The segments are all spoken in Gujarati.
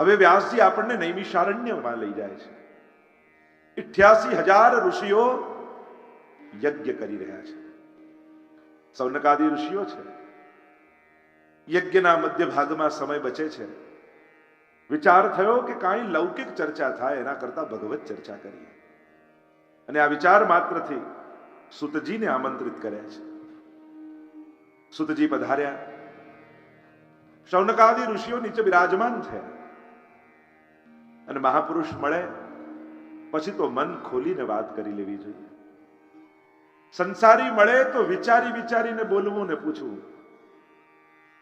હવે વ્યાસજી આપણને નૈમિષારણ્યમાં લઈ જાય છે. ઇઠ્યાસી હજાર ઋષિઓ યજ્ઞ કરી રહ્યા છે. સૌનકાદી ઋષિઓ છે. યજ્ઞના મધ્ય ભાગમાં સમય બચે છે. વિચાર થયો કે કાંઈ લૌકિક ચર્ચા થાય, એના કરતા ભગવત ચર્ચા કરીએ. અને આ વિચાર માત્રથી સુતજીને આમંત્રિત કર્યા છે. સુતજી પધાર્યા. શૌનકાદી ઋષિઓ નીચે બિરાજમાન છે અને મહાપુરુષ મળે, પછી તો મન ખોલીને વાત કરી લેવી જોઈએ. સંસારી મળે તો વિચારી વિચારીને બોલવું ને પૂછવું.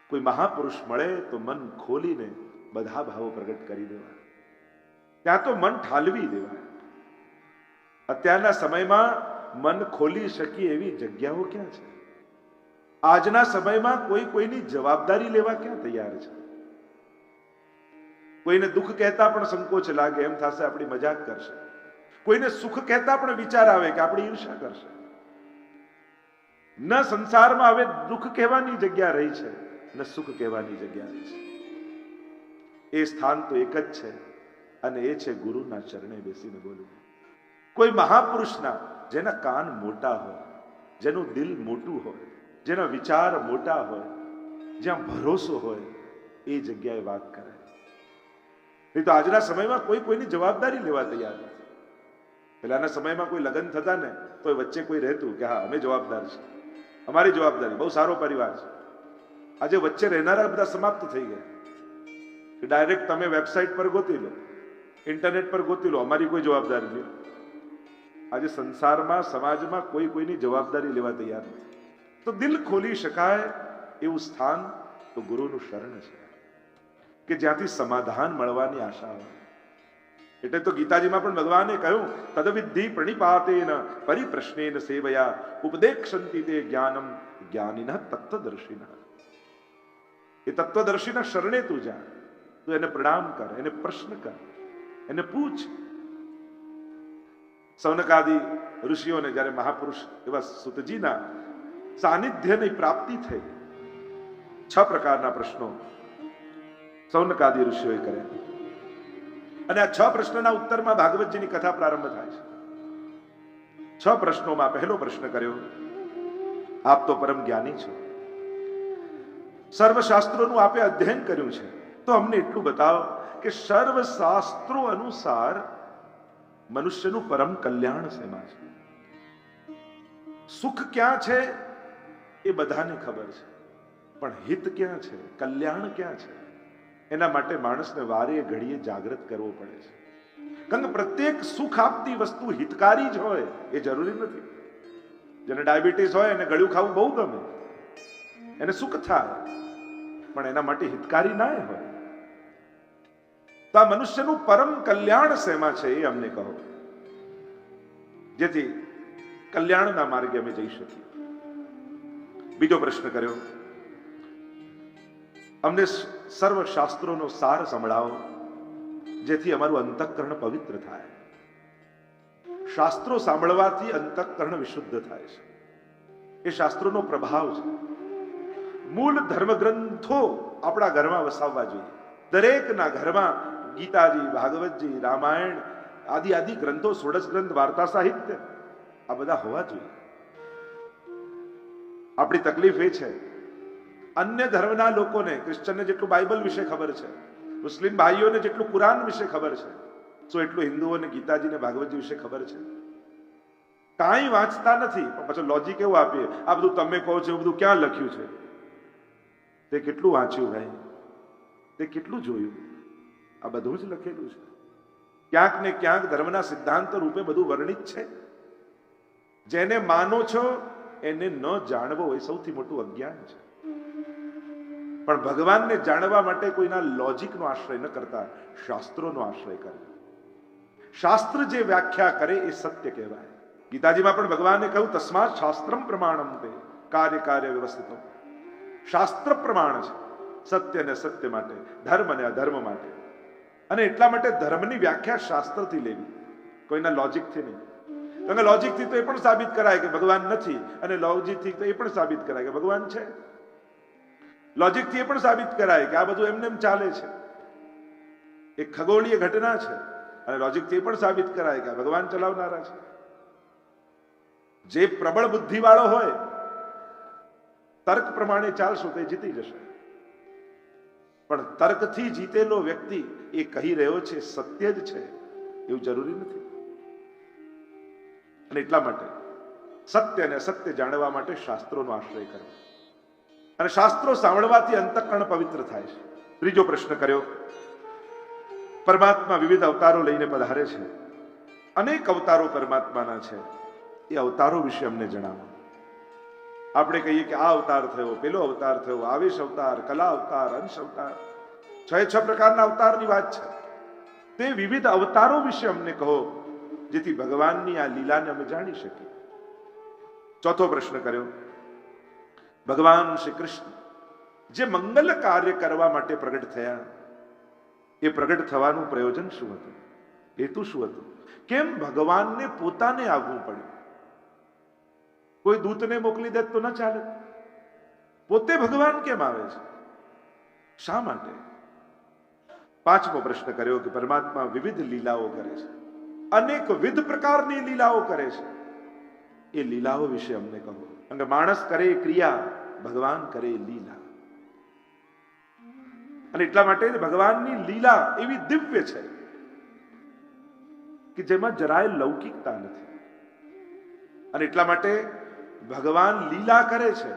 કોઈ મહાપુરુષ મળે તો મન ખોલીને બધા ભાવો પ્રગટ કરી દેવા. ત્યાં તો મન ઠાલવી દેવા. અત્યારના સમયમાં મન ખોલી શકીએ એવી જગ્યાઓ ક્યાં છે? આજના સમયમાં કોઈ કોઈની જવાબદારી લેવા ક્યાં તૈયાર છે? કોઈને દુઃખ કહેતા પણ સંકોચ લાગે, એમ થશે આપણી મજાક કરશે. કોઈને સુખ કહેતા પણ વિચાર આવે કે આપણી ઈર્ષા કરશે. ન સંસારમાં હવે દુઃખ કહેવાની જગ્યા રહી છે, ન સુખ કહેવાની જગ્યા રહી છે. એ સ્થાન તો એક જ છે અને એ છે ગુરુના ચરણે બેસીને બોલવું. કોઈ મહાપુરુષના જેના કાન મોટા હોય, જેનું દિલ મોટું હોય, જેના વિચાર મોટા હોય, જ્યાં ભરોસો હોય, એ જગ્યાએ વાત કરે. નહીં તો આજના સમયમાં કોઈ કોઈની જવાબદારી લેવા તૈયાર નથી. પહેલાના સમયમાં કોઈ લગ્ન થતા ને તો વચ્ચે કોઈ રહેતું કે હા, અમે જવાબદાર છે અમારી જવાબદારી, બહુ સારો પરિવાર છે. આજે વચ્ચે રહેનારા બધા સમાપ્ત થઈ ગયા. ડાયરેક્ટ તમે વેબસાઇટ પર ગોતી લો, ઇન્ટરનેટ પર ગોતી લો, અમારી કોઈ જવાબદારી નહીં. આજે સંસારમાં, સમાજમાં કોઈ કોઈની જવાબદારી લેવા તૈયાર નથી. તો દિલ ખોલી શકાય એવું સ્થાન તો ગુરુનું શરણ છે. કે જ્યાંથી સમાધાન મળવાની આશા હોય એટલે તો ગીતાજીમાં પણ ભગવાને કહ્યું, તદવિધિ પ્રણિપાતેન પરિપ્રશ્નેન સેવયા ઉપદેક્ષંતિ તે જ્ઞાનમ જ્ઞાનિન તત્વદર્શિન. એ તત્વદર્શીના શરણે તું જા. તું એને પ્રણામ કર, એને પ્રશ્ન કર, એને પૂછ. સૌનકાદી ઋષિઓને જ્યારે મહાપુરુષ એવા સુતજીના સાનિધ્યની પ્રાપ્તિ થઈ, છ પ્રકારના પ્રશ્નો સૌનકાદી ઋષિઓએ કરે અને આ છ પ્રશ્નના ઉત્તરમાં ભાગવતજીની કથા પ્રારંભ થાય છે. છ પ્રશ્નોમાં પહેલો પ્રશ્ન કર્યો, આપ તો પરમ જ્ઞાની છો. સર્વ શાસ્ત્રોનું આપે અધ્યયન કર્યું છે. તો અમને એટલું બતાવો કે સર્વશાસ્ત્રો અનુસાર મનુષ્યનું પરમ કલ્યાણ શેમાં છે? સુખ ક્યાં છે એ બધાને ખબર છે. પણ હિત ક્યાં છે? કલ્યાણ ક્યાં છે? એના માટે માણસને વારે ઘડીએ જાગૃત કરવો પડે છે. કારણ કે પ્રત્યેક સુખ આપતી વસ્તુ હિતકારી જ હોય, એ જરૂરી નથી. જેને ડાયાબિટીસ હોય, એને ગળ્યું ખાવું બહુ ગમે. એને સુખ થાય, પણ એના માટે હિતકારી ના હોય. તો આ મનુષ્યનું પરમ કલ્યાણ શેમાં છે એ અમને કહો. જેથી કલ્યાણના માર્ગે અમે જઈ શકીએ. બીજો પ્રશ્ન કર્યો. અમને સર્વ શાસ્ત્રોનો સાર સંભળાવો, જેથી અમારું અંતઃકરણ પવિત્ર થાય. શાસ્ત્રો સાંભળવાથી અંતઃકરણ વિશુદ્ધ થાય છે. એ શાસ્ત્રોનો પ્રભાવ છે. મૂળ ધર્મ ગ્રંથો આપણા ઘરમાં વસાવવા જોઈએ. દરેકના ઘરમાં ગીતાજી, ભાગવતજી, રામાયણ આદિ આદિ ગ્રંથો સોળસ ગ્રંથ, વાર્તા સાહિત્ય, આ બધા હોવા જોઈએ. આપણી તકલીફ એ છે અન્ય ધર્મના લોકોને ક્રિશ્ચનને જેટલું બાઇબલ વિશે ખબર છે, મુસ્લિમ ભાઈઓને જેટલું કુરાન વિશે ખબર છે શું એટલું હિન્દુઓને ગીતાજીને ભાગવતજી વિશે ખબર છે. કાંઈ વાંચતા નથી, પણ પછી લોજિક એવું આપીએ, આ બધું તમે કહો છો, એવું બધું ક્યાં લખ્યું છે? તે કેટલું વાંચ્યું ભાઈ? તે કેટલું જોયું? આ બધું જ લખેલું છે. ક્યાંક ને ક્યાંક ધર્મના સિદ્ધાંત રૂપે બધું વર્ણિત છે. જેને માનો છો, એને ન જાણવો એ સૌથી મોટું અજ્ઞાન છે. પણ ભગવાનને જાણવા માટે કોઈના લોજિકનો આશ્રય ન કરતા, શાસ્ત્રોનો આશ્રય કરે. શાસ્ત્ર જે વ્યાખ્યા કરે એ સત્ય કહેવાય. ગીતાજીમાં પણ ભગવાને કહ્યું તસ્માત શાસ્ત્રમ પ્રમાણમ તે, કાર્ય કાર્ય વ્યવસ્થિત. શાસ્ત્ર પ્રમાણ છે, સત્ય ને સત્ય માટે, ધર્મ અને અધર્મ માટે. અને એટલા માટે ધર્મની વ્યાખ્યા શાસ્ત્રથી લેવી. કોઈના લોજિકથી નહીં. કારણ કે લોજિકથી તો એ પણ સાબિત કરાય કે ભગવાન નથી, અને લોજિકથી તો એ પણ સાબિત કરાય કે ભગવાન છે. લોજિકથી એ પણ સાબિત કરાય કે આ બધું એમને એમ ચાલે છે. એક ખગોળીય ઘટના છે અને લોજિકથી એ પણ સાબિત કરાય કે આ ભગવાન ચલાવનારા છે. જે પ્રબળ બુદ્ધિવાળો હોય, તર્ક પ્રમાણે ચાલશો તે જીતી જશે. પણ તર્કથી જીતેલો વ્યક્તિ એ કહી રહ્યો છે, સત્ય જ છે. એવું જરૂરી નથી. અને એટલા માટે સત્ય અને સત્ય જાણવા માટે શાસ્ત્રોનો આશ્રય કરવો. અને શાસ્ત્રો સાંભળવાથી અંતકરણ પવિત્ર થાય છે. ત્રીજો પ્રશ્ન કર્યો. પરમાત્મા વિવિધ અવતારો લઈને પધારે છે. અનેક અવતારો પરમાત્માના છે. એ અવતારો વિશે અમને જણાવો. આપણે કહીએ કે આ અવતાર થયો, પેલો અવતાર થયો, આવેશ અવતાર, કલા અવતાર, અંશ અવતાર. છ છ પ્રકારના અવતારની વાત છે. તે વિવિધ અવતારો વિશે અમને કહો, જેથી ભગવાનની આ લીલાને અમે જાણી શકીએ. ચોથો પ્રશ્ન કર્યો. ભગવાન શ્રી કૃષ્ણ જે મંગલ કાર્ય કરવા માટે પ્રગટ થયા, એ પ્રગટ થવાનું પ્રયોજન શું હતું? હેતુ શું હતું? કેમ ભગવાનને પોતાને આવવું પડ્યું? કોઈ દૂતને મોકલી દે તો ન ચાલે. પોતે ભગવાન કેમ આવે છે? શા માટે? પાંચમો પ્રશ્ન કર્યો કે પરમાત્મા વિવિધ લીલાઓ કરે છે. અનેક વિધ પ્રકારની લીલાઓ કરે છે. એ લીલાઓ વિશે અમને કહો. અને માણસ કરે ક્રિયા ભગવાન કરે લીલા અને એટલા માટે ભગવાનની લીલા એવી દિવ્ય છે કે જેમાં જરાય લૌકિકતા નથી. અને એટલા માટે ભગવાન લીલા કરે છે,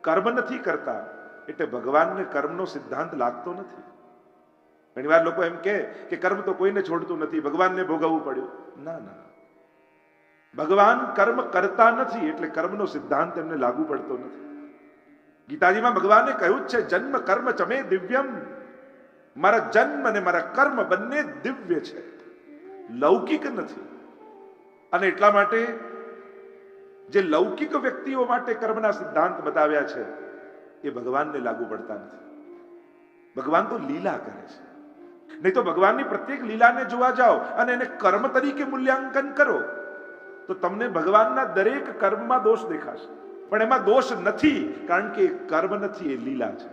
કર્મ નથી કરતા, એટલે ભગવાનને કર્મનો સિદ્ધાંત લાગતો નથી. ઘણીવાર લોકો એમ કે કર્મ તો કોઈને છોડતું નથી, ભગવાનને ભોગવવું પડ્યું. ના ના. ભગવાન કર્મ કરતા નથી એટલે કર્મનો સિદ્ધાંત એમને લાગુ પડતો નથી. ગીતાજીમાં ભગવાને કહ્યું છે, જન્મ કર્મ ચમે દિવ્યમ. મારા જન્મ અને મારા કર્મ બંને દિવ્ય છે. લૌકિક નથી. અને એટલા માટે જે લૌકિક વ્યક્તિઓ માટે કર્મના સિદ્ધાંત બતાવ્યા છે, એ ભગવાનને લાગુ પડતા નથી. ભગવાન તો લીલા કરે છે. નહીં તો ભગવાનની પ્રત્યેક લીલાને જોવા જાઓ અને એને કર્મ તરીકે મૂલ્યાંકન કરો. તો તમને ભગવાનના દરેક કર્મમાં દોષ દેખાશે. પણ એમાં દોષ નથી, કારણ કે કર્મ નથી, એ લીલા છે.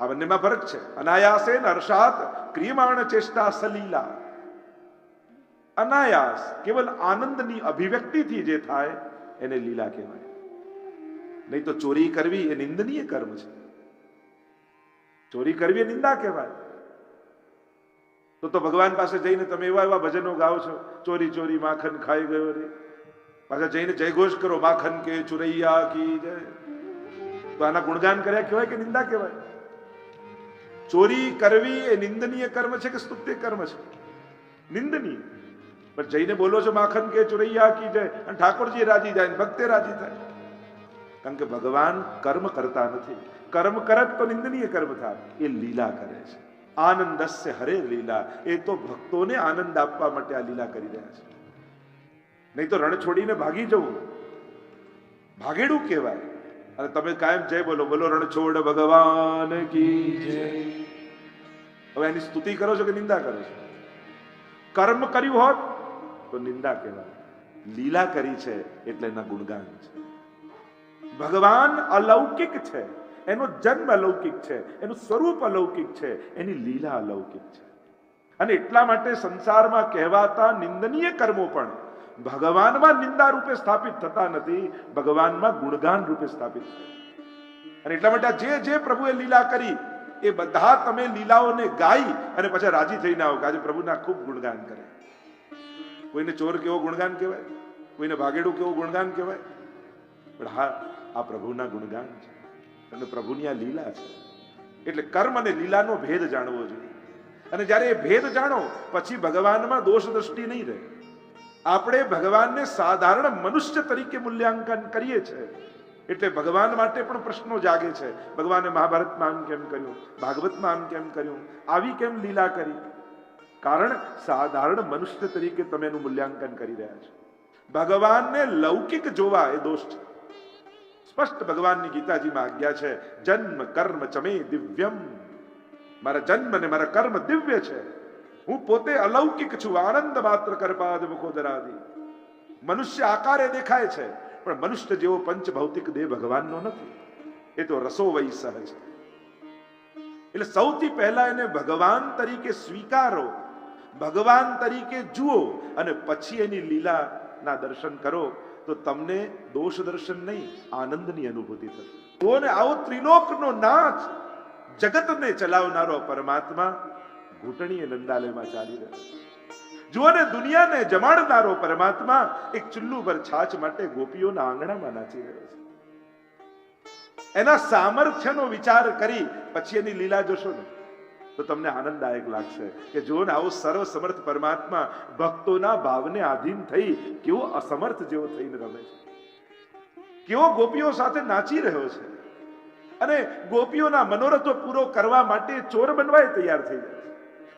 આ બંનેમાં ફરક છે. અનાયાસે હર્ષાત ક્રિયમાણ ચેષ્ટા સલીલા. અનાયાસ કેવલ આનંદની અભિવ્યક્તિથી જે થાય, એને લીલા કહેવાય. નહીં તો ચોરી કરવી એ નિંદનીય કર્મ છે. ચોરી કરવી એ નિંદા કહેવાય. તો તો ભગવાન પાસે જઈને તમે એવા એવા ભજનો ગાઓ છો, ચોરી ચોરી માખન ખાઈ ગયો રે. પાછા જઈને જયઘોષ કરો, માખન કે ચુરૈયા કી જય. તો આના ગુણગાન કર્યા કહેવાય કે નિંદા કહેવાય? ચોરી કરવી એ નિંદનીય કર્મ છે કે સ્તુત્ય કર્મ છે? નિંદનીય. પણ જઈને બોલો છો માખન કે ચુરૈયા કી જય અને ઠાકોરજી રાજી જાય ભક્તે રાજી થાય. કારણ કે ભગવાન કર્મ કરતા નથી. કર્મ કરત તો નિંદનીય કર્મ થાય. એ લીલા કરે છે. આનંદસ્ય હરે લીલા. એ તો ભક્તોને આનંદ આપવા માટે આ લીલા કરી રહ્યા છે. નહીં તો રણ છોડીને ભાગી જવું. ભાગેડું કહેવાય. અને તમે કાયમ જય બોલો. બોલો, રણ છોડ ભગવાન કી હવે એની સ્તુતિ કરો છો કે નિંદા કરો છો? કર્મ કર્યું હોત તો નિંદા કહેવાય. લીલા કરી છે એટલે એના ગુણગાન છે. ભગવાન અલૌકિક છે. એનો જન્મ અલૌકિક છે, એનું સ્વરૂપ અલૌકિક છે, એની લીલા અલૌકિક છે. અને એટલા માટે સંસારમાં કહેવાતા નિંદનીય કર્મો પણ ભગવાનમાં નિંદા રૂપે સ્થાપિત થતા નથી, ભગવાનમાં ગુણગાન રૂપે સ્થાપિત થાય. અને એટલા માટે જે જે પ્રભુએ લીલા કરી, એ બધા તમે લીલાઓને ગાઈ અને પછી રાજી થઈને આવો કે આજે પ્રભુના ખૂબ ગુણગાન કરે. કોઈને ચોર કેવો ગુણગાન કહેવાય? કોઈને ભાગેડું કેવું ગુણગાન કહેવાય? પણ હા, આ પ્રભુના ગુણગાન છે. અને પ્રભુની આ લીલા છે. એટલે કર્મ અને લીલાનો ભેદ જાણવો જોઈએ. અને જ્યારે એ ભેદ જાણો, પછી ભગવાનમાં દોષ દ્રષ્ટિ નહીં રહે. આપણે ભગવાનને સાધારણ મનુષ્ય તરીકે મૂલ્યાંકન કરીએ છીએ એટલે ભગવાન માટે પણ પ્રશ્નો જાગે છે. ભગવાને મહાભારતમાં આમ કેમ કર્યું? ભાગવતમાં આમ કેમ કર્યું? આવી કેમ લીલા કરી? કારણ સાધારણ મનુષ્ય તરીકે તમે એનું મૂલ્યાંકન કરી રહ્યા છો. ભગવાનને લૌકિક જોવા એ દોષ છે. સ્પષ્ટ ભગવાનની ગીતાજીમાં આજ્ઞા છે, જન્મ, કર્મ, ચમે, દિવ્યમ. મારા જન્મ ને મારા કર્મ દિવ્ય છે. હું પોતે અલૌકિક છું, આનંદ માત્ર કરપાદ મુખોદરાદી. મનુષ્ય આકારે દેખાય છે, પણ મનુષ્ય જેવો પંચ ભૌતિક દેહ ભગવાનનો નથી. એ તો રસો વૈ સહજ. એટલે સૌથી પહેલા એને ભગવાન તરીકે સ્વીકારો, ભગવાન તરીકે જુઓ અને પછી એની લીલાના દર્શન કરો. તો તમને દોષ દર્શન નહીં, આનંદની અનુભૂતિ થશે. જુઓ ને આવો ત્રિલોકનો નાથ જગતને ચલાવનારો પરમાત્મા ઘૂંટણીએ નંદાલયમાં ચાલી રહ્યો. જુઓ ને, દુનિયાને જમાડનારો પરમાત્મા એક ચુલ્લુ પર છાછ માટે ગોપીઓના આંગણામાં નાચી રહ્યો છે. એના સામર્થ્યનો વિચાર કરી પછી એની લીલા જોશો ને. તો તમને આનંદદાયક લાગશે કે જો ને, આવો સર્વ સમર્થ પરમાત્મા ભક્તોના ભાવને આધીન થઈ કેવો અસમર્થ જેવો થઈને રમે છે. કેવો ગોપીઓ સાથે નાચી રહ્યો છે. અને ગોપીઓના મનોરથો પૂરો કરવા માટે ચોર બનવાય તૈયાર થઈ જાય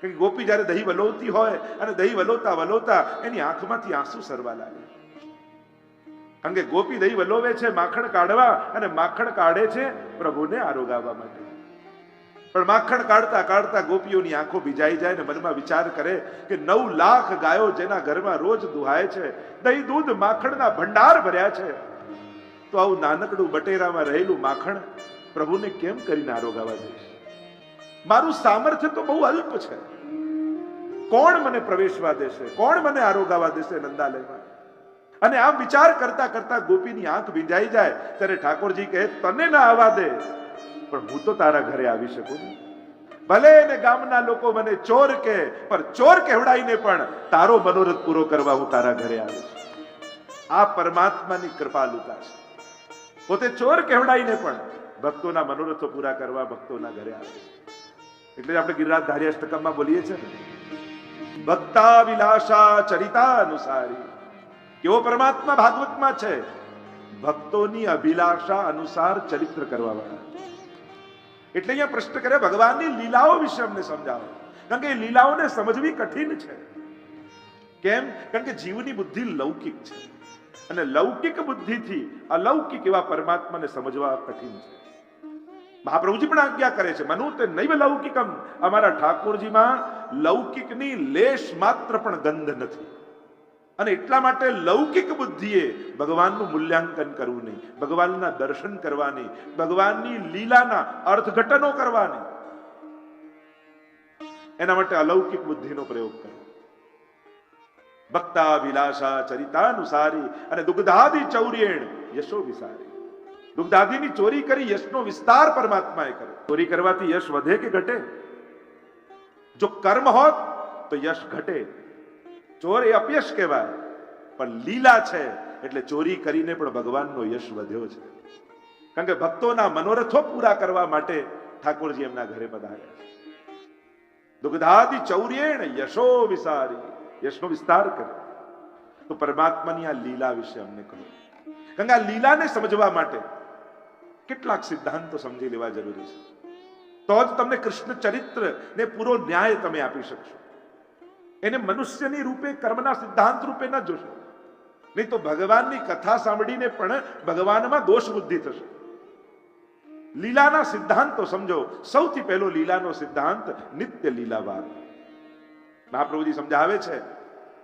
કે ગોપી જ્યારે દહીં વલોવતી હોય અને દહીં વલોતા વલોતા એની આંખમાંથી આંસુ સરવા લાગે. કારણ કે ગોપી દહીં વલોવે છે, માખણ કાઢવા અને માખણ કાઢે છે પ્રભુને આરોગાવવા માટે. પણ માખણ કાઢતા કાઢતા ગોપીઓની આંખો ભીજાઈ જાય ને મનમાં વિચાર કરે કે નવ લાખ ગાયો જેના ઘરમાં રોજ દુહાય છે, દહીં, દૂધ, માખણના ભંડાર ભર્યા છે. તો આવું નાનકડું બટેરામાં રહેલું માખણ પ્રભુને કેમ કરીને આરોગાવા જઈશ મારું સામર્થ્ય તો બહુ અલ્પ છે. કોણ મને પ્રવેશવા દેશે? કોણ મને આરોગાવા દેશે નંદાલયમાં? અને આમ વિચાર કરતા કરતા ગોપીની આંખ ભીંજાઈ જાય, ત્યારે ઠાકોરજી કહે, તને ના આવવા દે. પણ હું તો તારા ઘરે આવી શકું ભલે ને ગામના લોકો મને ચોર કે, પણ ચોર કહેવડાઈને પણ તારો મનોરથ પૂરો કરવા હું તારા ઘરે આવીશ આ પરમાત્માની કૃપાલુતા છે. પોતે ચોર કહેવડાઈને પણ ભક્તોના મનોરથો પૂરા કરવા ભક્તોના ઘરે આવે છે. એટલે આપણે ગિરિરાજ ધારી અષ્ટકમમાં બોલીએ છીએ ને. ભક્તા વિલાસા ચરિતા અનુસારી કેવો પરમાત્મા ભાગવતમાં છે? ભક્તોની અભિલાષા અનુસાર ચરિત્ર કરવા વાળા એટલે અહીંયા પ્રશ્ન કરે ભગવાનની લીલાઓ વિશે અમને સમજાવો. કારણ કે એ લીલાઓને સમજવી કઠિન છે. કેમ? કારણ કે જીવની બુદ્ધિ લૌકિક છે. અને લૌકિક બુદ્ધિથી અલૌકિક એવા પરમાત્માને સમજવા કઠિન છે. મહાપ્રભુજી પણ આજ્ઞા કરે છે, મનુ તે નૈવ લૌકિકમ. અમારા ઠાકોરજીમાં લૌકિકની લેશ માત્ર પણ ગંધ નથી. અને એટલા માટે લૌકિક બુદ્ધિએ ભગવાનનું મૂલ્યાંકન કરવું નહીં, ભગવાનના દર્શન કરવાની, ભગવાનની લીલાના અર્થઘટનો કરવાની. એના માટે અલૌકિક બુદ્ધિનો પ્રયોગ કરવો ભક્તા વિલાસા ચરિતાનુસારી અને દુગ્ધાદિ ચૌર્યેણ યશો વિસારી. દુગ્ધાદિની ચોરી કરી યશનો વિસ્તાર પરમાત્માએ કર્યો. ચોરી કરવાથી યશ વધે કે ઘટે? જો કર્મ હોત તો યશ ઘટે. ચોર એ અપયશ કહેવાય. પણ લીલા છે એટલે ચોરી કરીને પણ ભગવાનનો યશ વધ્યો છે. કારણ કે ભક્તોના મનોરથો પૂરા કરવા માટે ઠાકોરજી એમના ઘરે પધાર્યા છે. દુગ્ધાદિ ચૌર્યેણ યશો વિસારી. યશનો વિસ્તાર કર્યો. તો પરમાત્માની આ લીલા વિશે અમને કહો. કારણ કે આ લીલાને સમજવા માટે કેટલાક સિદ્ધાંતો સમજી લેવા જરૂરી છે. તો જ તમને કૃષ્ણ ચરિત્ર ને પૂરો ન્યાય તમે આપી શકશો. એને મનુષ્યની રૂપે, કર્મના સિદ્ધાંત રૂપે ન જોશો. નહીં તો ભગવાનની કથા સાંભળીને પણ ભગવાનમાં દોષ બુદ્ધિ થશે. લીલાના સિદ્ધાંતો સમજો, સૌથી પહેલો લીલાનો સિદ્ધાંત નિત્ય લીલાવાદ મહાપ્રભુજી સમજાવે છે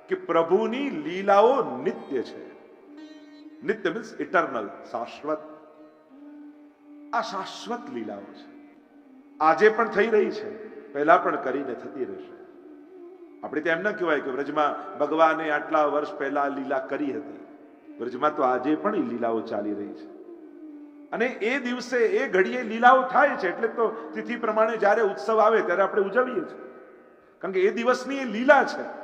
કે પ્રભુની લીલાઓ નિત્ય છે. નિત્ય મીન્સ ઇટરનલ શાશ્વત. આ શાશ્વત લીલાઓ છે. આજે પણ થઈ રહી છે, પહેલા પણ કરીને થતી રહેશે. આપણે તો એમ ન કહેવાય કે વ્રજમાં ભગવાને આટલા વર્ષ પહેલા લીલા કરી હતી. વ્રજમાં તો આજે પણ એ લીલાઓ ચાલી રહી છે. અને એ દિવસે, એ ઘડીએ લીલાઓ થાય છે, એટલે તો તિથિ પ્રમાણે જ્યારે ઉત્સવ આવે ત્યારે આપણે ઉજવીએ છીએ. કારણ કે એ દિવસની એ લીલા છે.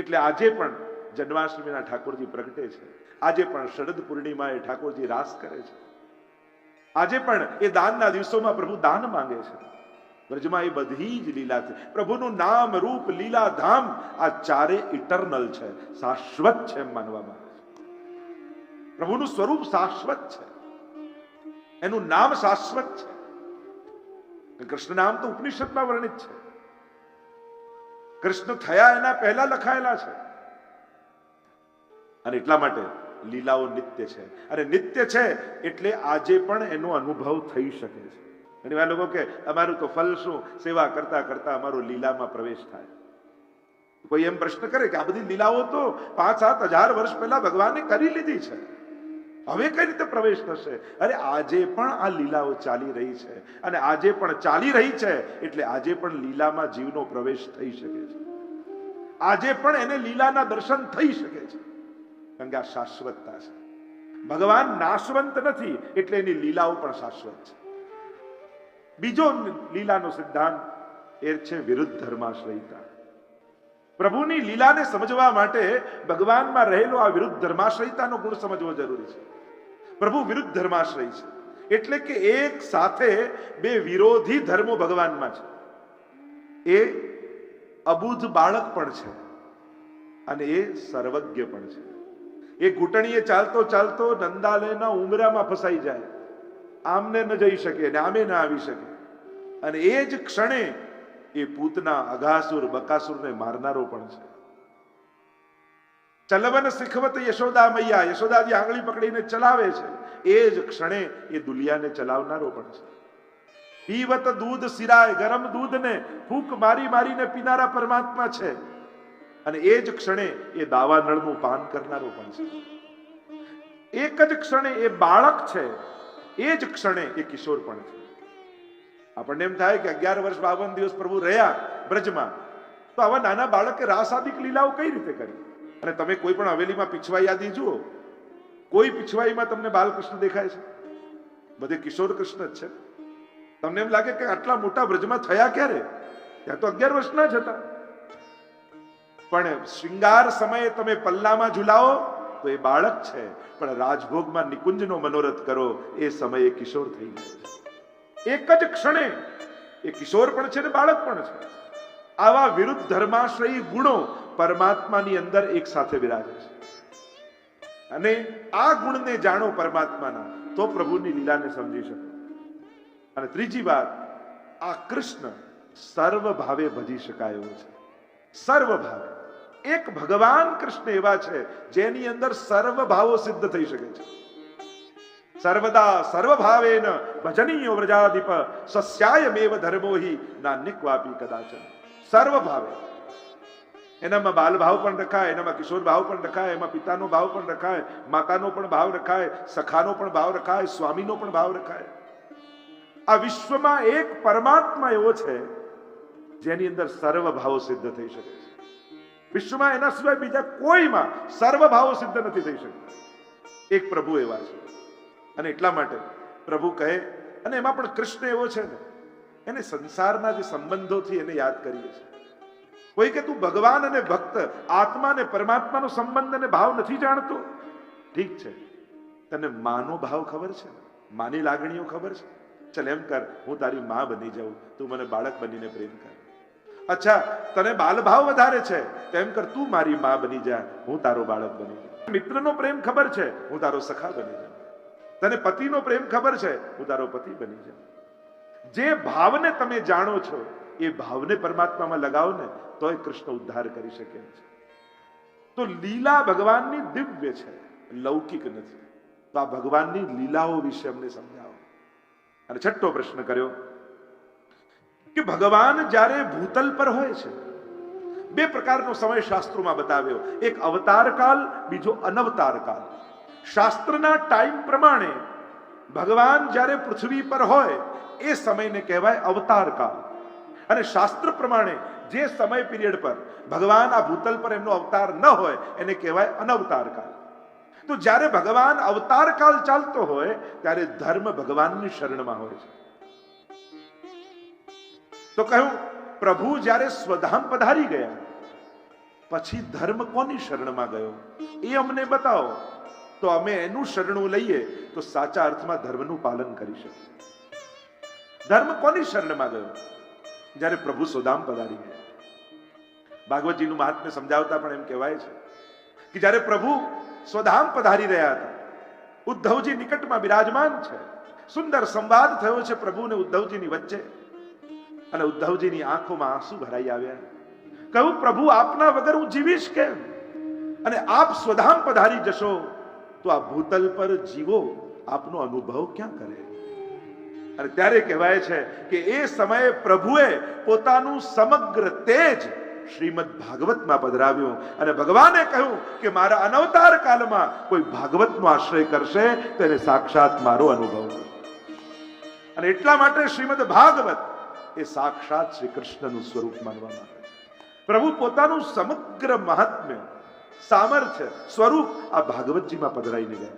એટલે આજે પણ જન્માષ્ટમીના ઠાકોરજી પ્રગટે છે. આજે પણ શરદ પૂર્ણિમા એ ઠાકોરજી રાસ કરે છે. આજે પણ એ દાનના દિવસોમાં પ્રભુ દાન માંગે છે. વ્રજમાં એ બધી જ લીલા છે. પ્રભુનું નામ રૂપ લીલા ધામ આ ચારે ઇટરનલ છે. શાશ્વત છે એમ માનવામાં આવે છે. પ્રભુનું સ્વરૂપ શાશ્વત છે. એનું નામ શાશ્વત છે. કૃષ્ણ નામ તો ઉપનિષદમાં વર્ણિત છે. કૃષ્ણ થયા એના પહેલા લખાયેલા છે. અને એટલા માટે લીલાઓ નિત્ય છે. અને નિત્ય છે એટલે આજે પણ એનો અનુભવ થઈ શકે છે. ઘણી વાર લોકો કે, અમારું તો ફલ શું? સેવા કરતા કરતા અમારો લીલામાં પ્રવેશ થાય. કોઈ એમ પ્રશ્ન કરે કે, આ બધી લીલાઓ તો પાંચ સાત હજાર વર્ષ પહેલા ભગવાને કરી લીધી છે. હવે કઈ રીતે પ્રવેશ થશે? અરે, આજે પણ આ લીલાઓ ચાલી રહી છે. અને આજે પણ ચાલી રહી છે, એટલે આજે પણ લીલામાં જીવનો પ્રવેશ થઈ શકે છે. આજે પણ એને લીલાના દર્શન થઈ શકે છે. કારણ કે આ શાશ્વતતા છે. ભગવાન નાશવંત નથી, એટલે એની લીલાઓ પણ શાશ્વત છે. બીજો લીલાનો સિદ્ધાંત એ છે વિરુદ્ધ ધર્માશ્રયતા. પ્રભુની લીલાને સમજવા માટે ભગવાનમાં રહેલો આ વિરુદ્ધ ધર્માશ્રયતાનો ગુણ સમજવો જરૂરી છે. પ્રભુ વિરુદ્ધ ધર્માશ્રય છે. એટલે કે એક સાથે બે વિરોધી ધર્મો ભગવાનમાં છે. એ અબુધ બાળક પણ છે અને એ સર્વજ્ઞ પણ છે. એ ઘૂંટણીએ ચાલતો ચાલતો નંદાલયના ઉમરામાં ફસાઈ જાય. આમને ન જઈ શકે ને આમે ના આવી શકે. અને એ જ ક્ષણે એ પૂતના અઘાસુર બકાસુરને મારનારો પણ છે. ચલવન શીખવત યશોદા મૈયા યશોદાજી આંગળી પકડીને ચલાવે છે. એ જ ક્ષણે એ દુલિયાને ચલાવનારો પણ છે. પીવત દૂધ સિરાય, ગરમ દૂધને ફૂંક મારી મારીને પીનારા પરમાત્મા છે. અને એ જ ક્ષણે એ દાવા નળનું પાન કરનારો પણ છે. એક જ ક્ષણે એ બાળક છે. એ જ ક્ષણે એ કિશોર પણ છે. આપણને એમ થાય કે અગિયાર વર્ષ બાવન દિવસ પ્રભુ રહ્યા બ્રજમાં, તો આવા નાના બાળકે રાસાદિક લીલાઓ કઈ રીતે કરી? અને તમે કોઈ પણ હવેલીમાં પીછવાઈ યાદી જુઓ, કોઈ પીછવાઈમાં તમને બાલકૃષ્ણ દેખાય છે? બધે કિશોર કૃષ્ણ જ છે. તમને એમ લાગે કે આટલા મોટા બ્રજમાં થયા ક્યારે? ત્યાં તો અગિયાર વર્ષના જ હતા. પણ શ્રીંગાર સમયે તમે પલ્લામાં ઝુલાવો તો એ બાળક છે, પણ રાજભોગમાં નિકુંજનો મનોરથ કરો, એ સમયે કિશોર થઈ ગયો એક જ ક્ષણે એ કિશોર પણ છે ને બાળક પણ છે. આવા વિરુદ્ધ ધર્માશ્રયી ગુણો પરમાત્માની અંદર એક સાથે બિરાજે છે. અને આ ગુણને જાણો પરમાત્માના, તો પ્રભુની લીલાને સમજી શકો. અને ત્રીજી વાત, આ કૃષ્ણ સર્વ ભાવે ભજી શકાય છે. સર્વ ભાવે એક ભગવાન કૃષ્ણ એવા છે જેની અંદર સર્વ ભાવો સિદ્ધ થઈ શકે છે સર્વદા સર્વભાવેન ભજનીયો વ્રજાધિપ સસ્યાયમેવ ધર્મો હિ નાન્યક્વાપી કદાચન સર્વભાવે એનામાં બાલ ભાવ પણ રખાય એનામાં કિશોર ભાવ પણ રખાય એમાં પિતાનો ભાવ પણ રખાય માતાનો પણ ભાવ રખાય સખાનો પણ ભાવ રખાય સ્વામીનો પણ ભાવ રખાય આ વિશ્વમાં એક પરમાત્મા એવો છે જેની અંદર સર્વ ભાવો સિદ્ધ થઈ શકે છે વિશ્વમાં એના સિવાય બીજા કોઈમાં સર્વભાવો સિદ્ધ નથી થઈ શકતા. એક પ્રભુ એવા છે. અને એટલા માટે પ્રભુ કહે, અને એમાં પણ કૃષ્ણ એવો છે ને, એને સંસારના જે સંબંધોથી એને યાદ કરીએ છીએ. કોઈ કે તું ભગવાન અને ભક્ત, આત્મા અને પરમાત્માનો સંબંધ અને ભાવ નથી જાણતો? ઠીક છે. તને માનો ભાવ ખબર છે? માની લાગણીઓ ખબર છે? ચલ એમ કર, હું તારી માં બની જાઉં. તું મને બાળક બનીને પ્રેમ કર. અચ્છા, તને બાલ ભાવ વધારે છે. તેમ કર તું મારી માં બની જા, હું તારો બાળક બની જા મિત્રનો પ્રેમ ખબર છે, હું તારો સખા બની જા તને પતિનો પ્રેમ ખબર છે, હું તારો પતિ બની જા જે ભાવને તમે જાણો છો, એ ભાવને પરમાત્મામાં લગાવો ને, તોય કૃષ્ણ ઉદ્ધાર કરી શકે છે. તો લીલા ભગવાનની દિવ્ય છે, લૌકિક નથી. તો આ ભગવાનની લીલાઓ વિશે અમને સમજાવો. અને છઠ્ઠો પ્રશ્ન કર્યો કે ભગવાન જ્યારે ભૂતલ પર હોય છે, બે પ્રકારનો સમય શાસ્ત્રોમાં બતાવ્યો. એક અવતાર કાલ બીજો અનવતાર કાલ શાસ્ત્રના ટાઈમ પ્રમાણે ભગવાન જ્યારે પૃથ્વી પર હોય, એ સમયને કહેવાય અવતાર કાળ. અને શાસ્ત્ર પ્રમાણે જે સમય પીરિયડ પર ભગવાન આ ભૂતલ પર એમનો અવતાર ન હોય, એને કહેવાય અનવતાર કાળ. તો જ્યારે ભગવાન અવતાર કાળ ચાલતો હોય, ત્યારે ધર્મ ભગવાનની શરણમાં હોય છે. તો કહ્યું, પ્રભુ જ્યારે સ્વધામ પધારી ગયા, પછી ધર્મ કોની શરણમાં ગયો? એ અમને બતાવો. તો અમે એનું શરણું લઈએ તો સાચા અર્થમાં ધર્મનું પાલન કરી શકીએ. ધર્મ કોની શરણમાં ગયો? જ્યારે પ્રભુ સ્વધામ પધારી ગયા. ભાગવતજીનું મહાત્મ્ય સમજાવતા પણ એમ કહેવાય છે કે જ્યારે પ્રભુ સ્વધામ પધારી રહ્યા હતા, ઉદ્ધવજી નિકટમાં બિરાજમાન છે. સુંદર સંવાદ થયો છે પ્રભુ અને ઉદ્ધવજીની વચ્ચે. અને ઉદ્ધવજીની આંખોમાં આંસુ ભરાઈ આવ્યા કહ્યું, પ્રભુ, આપના વગર હું જીવીશ કેમ? અને આપ સ્વધામ પધારી જશો. તો આ ભૂતલ પર જીવો, આપનો અનુભવ ક્યાં કરે? અને ત્યારે કહેવાય છે કે એ સમયે પ્રભુએ પોતાનું સમગ્ર તેજ શ્રીમદ ભાગવતમાં પધરાવ્યું. અને ભગવાને કહ્યું કે મારા અનવતાર કાલમાં કોઈ ભાગવતનો આશ્રય કરશે તેને સાક્ષાત મારો અનુભવ. અને એટલા માટે શ્રીમદ ભાગવત એ સાક્ષાત શ્રી કૃષ્ણનું સ્વરૂપ માનવામાં આવે છે. પ્રભુ પોતાનું સમગ્ર મહાત્મ્ય, સામર્થ્ય, સ્વરૂપ આ ભાગવતજીમાં પધરાઈને ગયા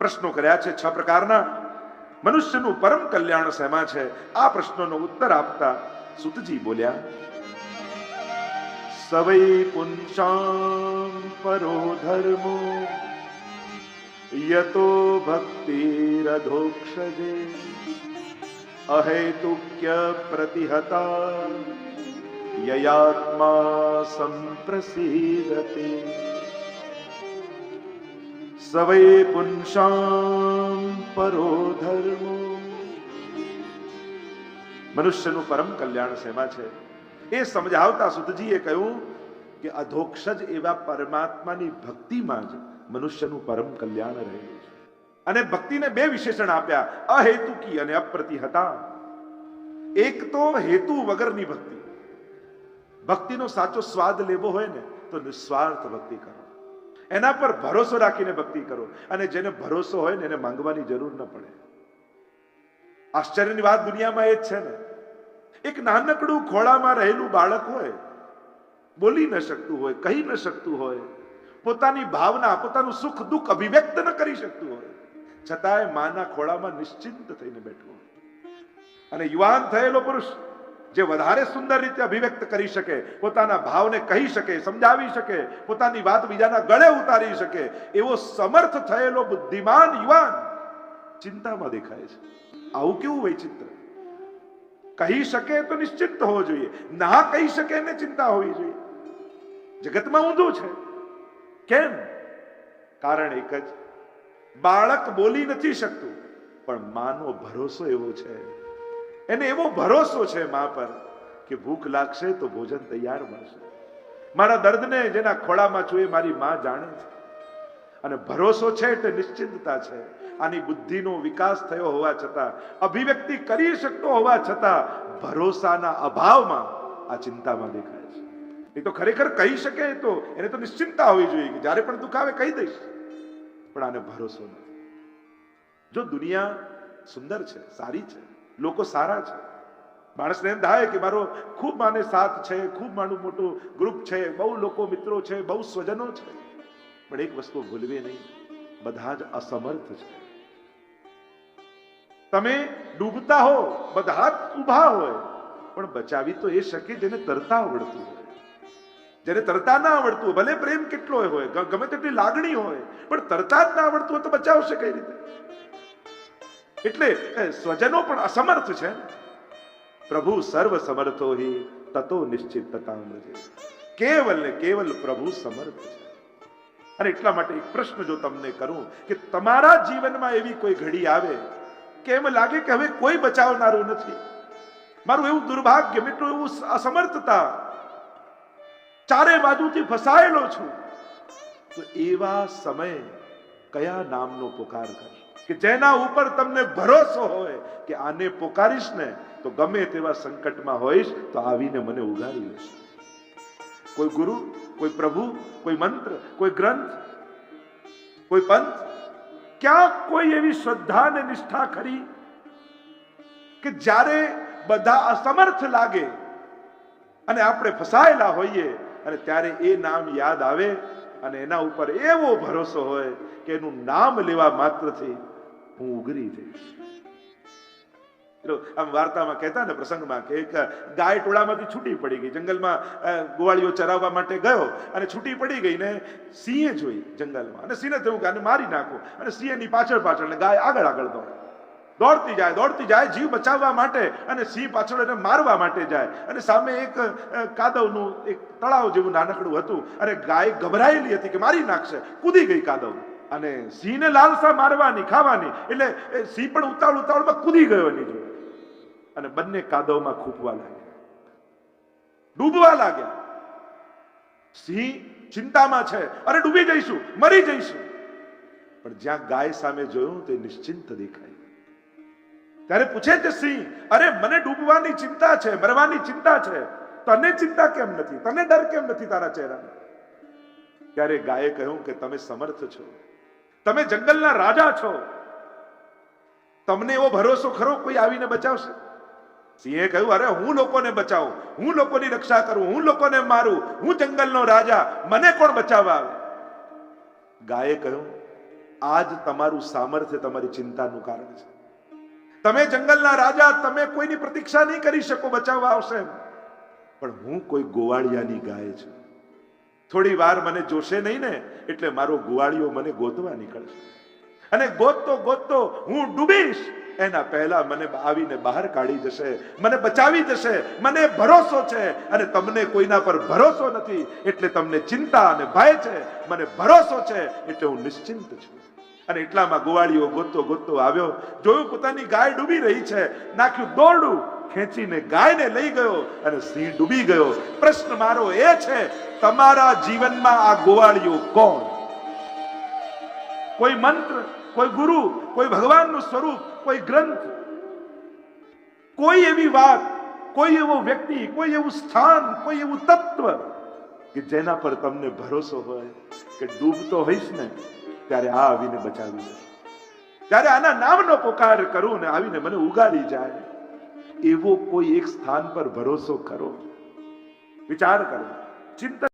પ્રશ્નો કર્યા છે છ પ્રકારના. મનુષ્યનું પરમ કલ્યાણ શેમાં છે? આ પ્રશ્નોનો ઉત્તર આપતા સુતજી બોલ્યા, સવૈ પુંસામ પરો ધર્મો, યતો ભક્તિરધોક્ષજે. અહેતુક્ય પ્રતિહતા યયાત્મા સંપ્રસીદતે સવૈ પુંસામ પરો ધર્મો મનુષ્યનું પરમ કલ્યાણ શેમાં છે એ સમજાવતા સુતજીએ કહ્યું કે અધોક્ષ જ એવા પરમાત્માની ભક્તિમાં જ મનુષ્યનું પરમ કલ્યાણ રહેલું છે અને ભક્તિને બે વિશેષણ આપ્યા, અહેતુકી અને અપ્રતિહતા. એક તો હેતુ વગરની ભક્તિ. ભક્તિનો સાચો સ્વાદ લેવો હોય ને, તો નિસ્વાર્થ ભક્તિ કરો. એના પર ભરોસો રાખીને ભક્તિ કરો, અને જેને ભરોસો હોય ને, એને માંગવાની જરૂર ન પડે. આશ્ચર્યની વાત દુનિયામાં એ જ છે ને. એક નાનકડું ખોળામાં રહેલું બાળક હોય, બોલી ન શકતું હોય, કહી ન શકતું હોય, પોતાની ભાવના, પોતાનું સુખ દુઃખ અભિવ્યક્ત ન કરી શકતું હોય છતાંય માના ખોળામાં નિશ્ચિંત થઈને બેઠો. અને યુવાન થયેલો પુરુષ, જે વધારે સુંદર રીતે અભિવ્યક્ત કરી શકે, પોતાના ભાવને કહી શકે, સમજાવી શકે, પોતાની વાત બીજાના ગળે ઉતારી શકે, એવો સમર્થ થયેલો બુદ્ધિમાન યુવાન ચિંતામાં દેખાય છે. આવું કેવું વૈચિત્ર? કહી શકે તો નિશ્ચિત હોવો જોઈએ. ના કહી શકે એને ચિંતા હોવી જોઈએ. જગતમાં ઊંધું છે. કેમ? કારણ એક જ બાળક બોલી નથી શકતું. પણ માનો ભરોસો એવો છે. એને એવો ભરોસો છે મા પર કે ભૂખ લાગશે તો ભોજન તૈયાર મળશે. મારા દર્દને જેના ખોળામાં છું એ મારી માં જાણે છે. અને ભરોસો છે એટલે નિશ્ચિંતતા છે. આની બુદ્ધિનો વિકાસ થયો હોવા છતાં, અભિવ્યક્તિ કરી શકતો હોવા છતાં, ભરોસાના અભાવમાં આ ચિંતામાં દેખાય છે. એ તો ખરેખર કહી શકે તો એને તો નિશ્ચિંતા હોવી જોઈએ કે જ્યારે પણ દુઃખ આવે કહી દઈશ. પણ આને ભરોસો નથી. જો દુનિયા સુંદર છે, સારી છે, લોકો સારા છે, માણસને એમ થાય કે મારો ખૂબ માને સાથ છે, ખૂબ મારું મોટું ગ્રુપ છે, બહુ લોકો મિત્રો છે, બહુ સ્વજનો છે, પણ એક વસ્તુ ભૂલવી નહીં, બધા જ અસમર્થ છે. તમે ડૂબતા હો, બધા જ ઊભા હોય, પણ બચાવી તો એ શકે જેને તરતા આવડતું હોય. જેને તરતા ના આવડતું હોય, ભલે પ્રેમ કેટલો હોય ગમે તેટલી લાગણી હોય, પણ તરતા જ ના આવડતું હોય તો બચાવશે કઈ રીતે? એટલે સ્વજનો પણ અસમર્થ છે. પ્રભુ સર્વ સમર્થો હિ, તતો નિશ્ચિતતા કેવલ ને કેવલ પ્રભુ સમર્થ છે. અને એટલા માટે એક પ્રશ્ન જો તમને કરું, કે તમારા જીવનમાં એવી કોઈ ઘડી આવે, કે એમ લાગે કે હવે કોઈ બચાવનારું નથી? મારું એવું દુર્ભાગ્ય એટલું એવું અસમર્થતા ચારે બાજુથી ફસાયેલો છું. તો એવા સમયે કયા નામનો પુકાર કરશો? કે જેના ઉપર તમને ભરોસો હોય કે આને પોકારીશ ને, તો ગમે તેવા સંકટમાં હોઈશ, તો આવીને મને ઉગારી લેશે. કોઈ ગુરુ, કોઈ પ્રભુ, કોઈ મંત્ર, કોઈ ગ્રંથ, કોઈ પંથ ક્યાં કોઈ એવી શ્રદ્ધા ને નિષ્ઠા ખરી કે જ્યારે બધા અસમર્થ લાગે અને આપણે ફસાયેલા હોઈએ અને ત્યારે એ નામ યાદ આવે અને એના ઉપર એવો ભરોસો હોય કે એનું નામ લેવા માત્રથી હું ઉગરી જઈશ. આમ વાર્તામાં કહેતા ને પ્રસંગમાં કે એક ગાય ટોળામાંથી છૂટી પડી ગઈ. જંગલમાં ગોવાળીઓ ચરાવવા માટે ગયો અને છૂટી પડી ગઈ ને સિંહે જોઈ જંગલમાં. અને સિંહને થયું કે આને મારી નાખો. અને સિંહની પાછળ પાછળ ને ગાય આગળ આગળ દોડે. દોડતી જાય દોડતી જાય, જીવ બચાવવા માટે અને સિંહ પાછળ એને મારવા માટે જાય. અને સામે એક કાદવનું એક તળાવ જેવું નાનકડું હતું. અને ગાય ગભરાયેલી હતી કે મારી નાખશે. કૂદી ગઈ કાદવ અને સિંહને લાલસા મારવાની, ખાવાની. એટલે સિંહ પણ ઉતાવળ, ઉતાવળમાં કૂદી ગયો એની જોડે. અને બંને કાદવમાં ખૂંપવા લાગ્યા. ડૂબવા લાગ્યા. સિંહ ચિંતામાં છે. અરે ડૂબી જઈશું, મરી જઈશું. પણ જ્યાં ગાય સામે જોયું તે નિશ્ચિંત દેખાય. ત્યારે પૂછે છે સિંહ, અરે, મને ડૂબવાની ચિંતા છે, મરવાની ચિંતા છે. તને ચિંતા કેમ નથી? તને ડર કેમ નથી તારા ચહેરાનો? ત્યારે ગાયે કહ્યું કે, તમે સમર્થ છો. તમે જંગલના રાજા છો. તમને એવો ભરોસો ખરો કોઈ આવીને બચાવશે? સિંહે કહ્યું, અરે, હું લોકોને બચાવું. હું લોકોની રક્ષા કરું. હું લોકોને મારું. હું જંગલનો રાજા. મને કોણ બચાવવા આવે? ગાયે કહ્યું, આજ તમારું સામર્થ્ય તમારી ચિંતાનું કારણ છે. તમે જંગલના રાજા, તમે કોઈની પ્રતીક્ષા નહીં કરી શકો, બચાવવા આવશે પણ હું કોઈ ગોવાળિયાની ગાય છું. થોડી વાર મને જોશે નહીં ને, એટલે મારો ગોવાળિયો મને ગોતવા નીકળશે. અને ગોતતો ગોતતો હું ડૂબીશ. એના પહેલા મને આવીને બહાર કાઢી જશે, મને બચાવી જશે, મને ભરોસો છે. અને તમને કોઈના પર ભરોસો નથી, એટલે તમને ચિંતા અને ભય છે. મને ભરોસો છે, એટલે હું નિશ્ચિંત છું. અને એટલામાં ગોવાળીઓ ગોતતો ગોતતો આવ્યો, જોયું પોતાની ગાય ડૂબી રહી છે. નાખ્યું દોરડું, ખેંચીને ગાયને લઈ ગયો અને સિંહ ડૂબી ગયો. પ્રશ્ન મારો એ છે, તમારા જીવનમાં આ ગોવાળીઓ કોણ? કોઈ મંત્ર, કોઈ ગુરુ, કોઈ ભગવાનનું સ્વરૂપ, કોઈ ગ્રંથ? કોઈ એવી વાત, કોઈ એવો વ્યક્તિ, કોઈ એવું સ્થાન, કોઈ એવું તત્વ કે જેના પર તમને ભરોસો હોય કે ડૂબતો હોઈશ ને ત્યારે આ આવીને બચાવી લે. ત્યારે આના નામનો પોકાર કરું ને આવીને મને ઉગાડી જાય, એવો કોઈ એક સ્થાન પર ભરોસો કરો. વિચાર કરો. ચિંતન